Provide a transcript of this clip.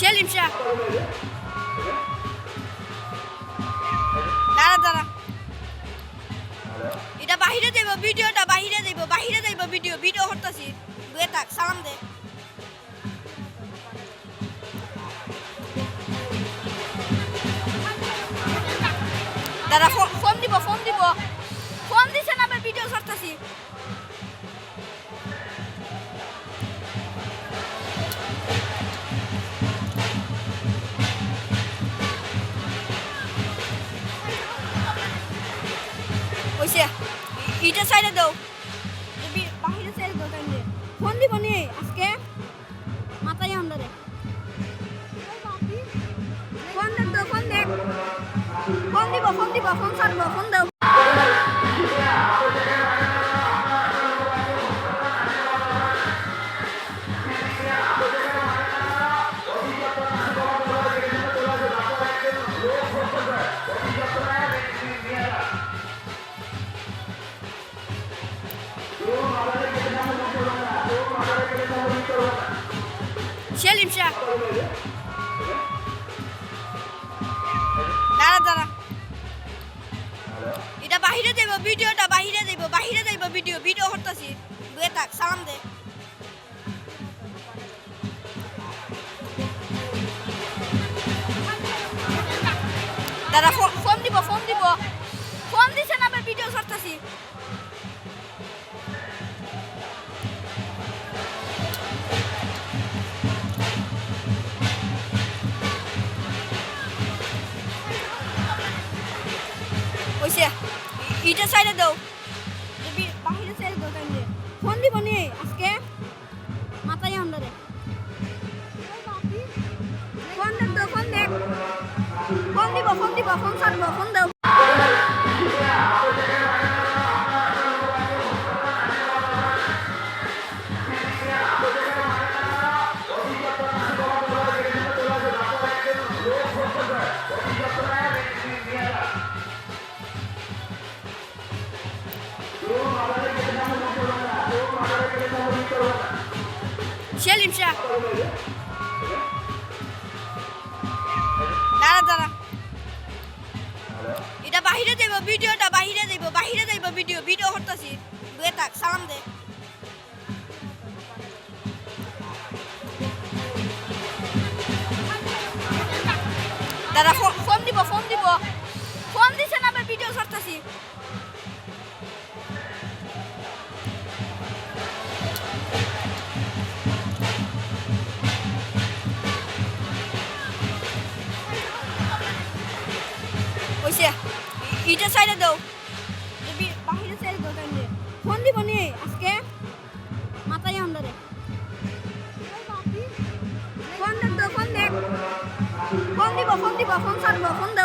সেলিম শাহ দাঁড়া দাঁড়া। এটা বাহিরে দেব, ভিডিওটা বাহিরে দেব বাহিরে দেব ভিডিও ভিডিও করতেছি। দুয়ে থাক, সালাম দে। দাদা ফোন দিব ফোন দিব। ফোন দিছে না, আবার ভিডিও করতেছি। ইটা সাইডে দাও। বাহিরে সাইডে দাও তাইলে। ফোন দিব নি আজকে। মাথায় আন্দারে ফোন দেখ ফোন দেখ ফোন দিব ফোন দিব, ফোন ছাড়বো, ফোন সেলিম শাহ দাঁড়া দাঁড়া। এটা বাহিরে দেব, ভিডিওটা বাহিরে দেব বাহিরে দেব ভিডিও ভিডিও করতেছি। দুয়ে সালাম দে। দাদা ওইসে ইটা সাইডে দাও। বাহিরে সাইডে দাও তাইলে। ফোন দিব নি আজকে। মাথায় আন্দারে ফোন দেখ ফোন দেখ ফোন দিব ফোন দিব, ফোন ছাড়বো ফোন দাও। সেলিম শাহ দাঁড়া দাঁড়া। এটা বাহিরে দেব, ভিডিওটা বাহিরে দেব বাহিরে দেব ভিডিও ভিডিও করতেছি। দুয়ে থাক, সালাম দে। দাদা ফোন দিব ফোন দিব। ফোন দিছে না ভিডিও করতেছি। ইটা সাইডে দাও। বাহিরে সাইডে দাও তাহলে ফোন দিব নি আজকে? মাথায় আমাদের ফোন দেখ ফোন দেখ ফোন দিব ফোন দিব, ফোন ছাড়বো, ফোন দাও